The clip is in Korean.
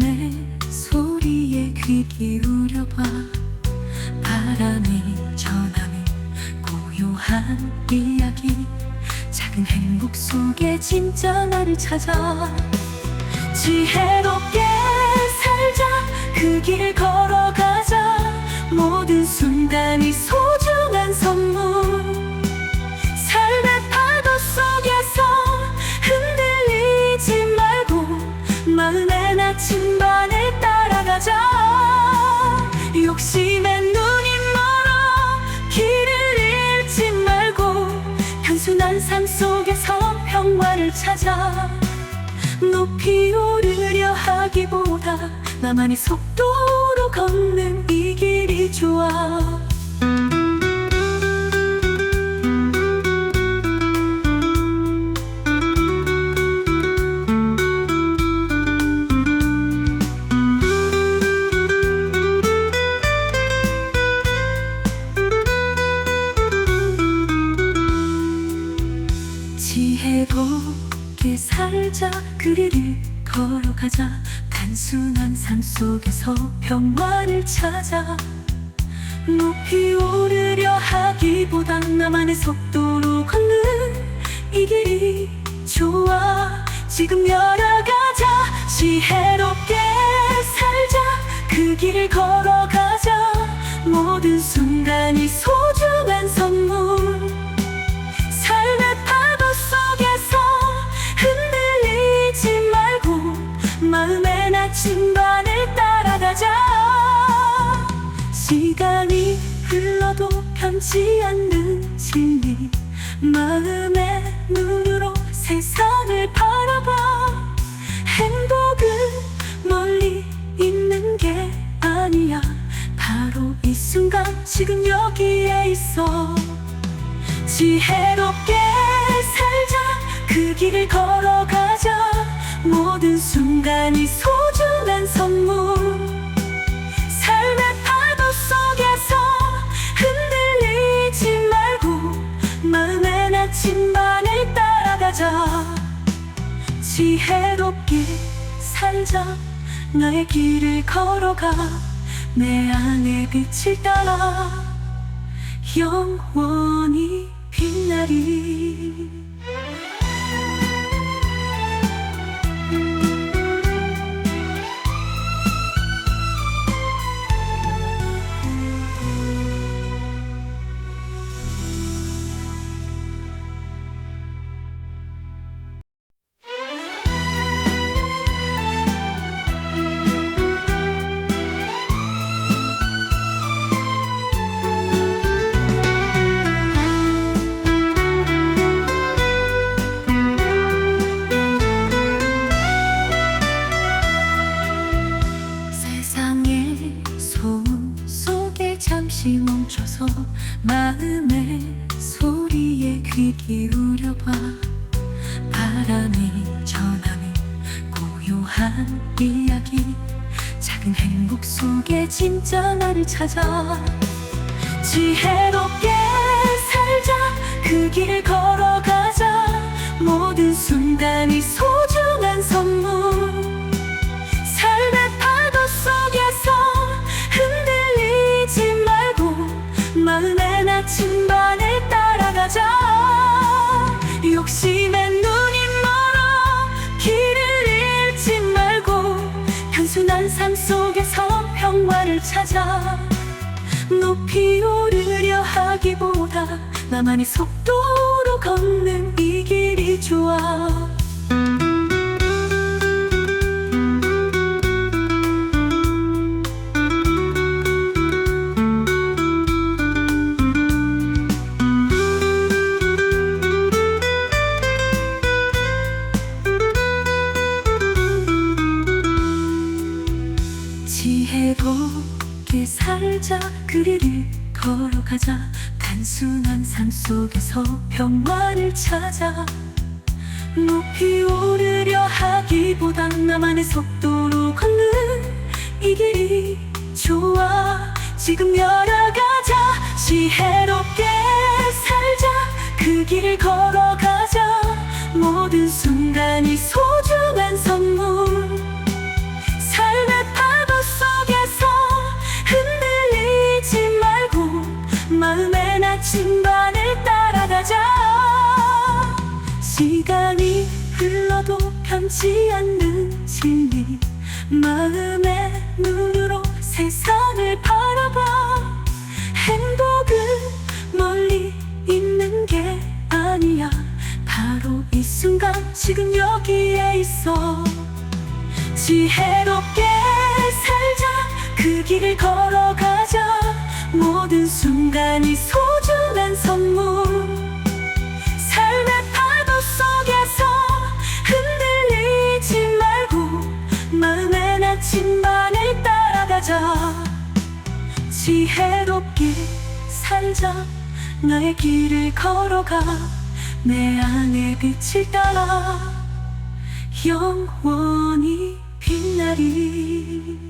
내 소리에 귀 기울여봐. 바람이 전하는 고요한 이야기. 작은 행복 속에 진짜 나를 찾아. 지혜롭게 살자. 그 길 걸어가자. 모든 순간이 소중한 선물. 삶 속에서 평화를 찾아 높이 오르려 하기보다 나만의 속도로 걷는 이 길이 좋아 길을 걸어가자. 단순한 삶 속에서 평화를 찾아. 높이 오르려 하기보단 나만의 속도로 걷는 이 길이 좋아. 지금 열어가 변치 않는 진리. 마음의 눈으로 세상을 바라봐. 행복은 멀리 있는 게 아니야. 바로 이 순간 지금 여기에 있어. 지혜롭게 살자. 그 길을 걸어가자. 모든 순간이 소중한 선물 지혜롭게 살자. 나의 길을 걸어가 내 안의 빛을 따라 영원히 빛나리 귀 기울여봐. 바람이 전하는 고요한 이야기. 작은 행복 속에 진짜 나를 찾아. 지혜 삶 속에서 평화를 찾아 높이 오르려 하기보다 나만의 속도로 걷는 이 길이 좋아 그 길을 걸어가자. 단순한 삶 속에서 평화를 찾아. 높이 오르려 하기보단 나만의 속도로 걷는 이 길이 좋아. 지금 열어가자 변치 않는 진리. 마음의 눈으로 세상을 바라봐. 행복은 멀리 있는 게 아니야. 바로 이 순간 지금 여기에 있어. 지혜롭게 살자. 그 길을 걸어가자. 모든 순간이 소중한 선물 지혜롭게 살자. 나의 길을 걸어가. 내 안의 빛을 따라. 영원히 빛나리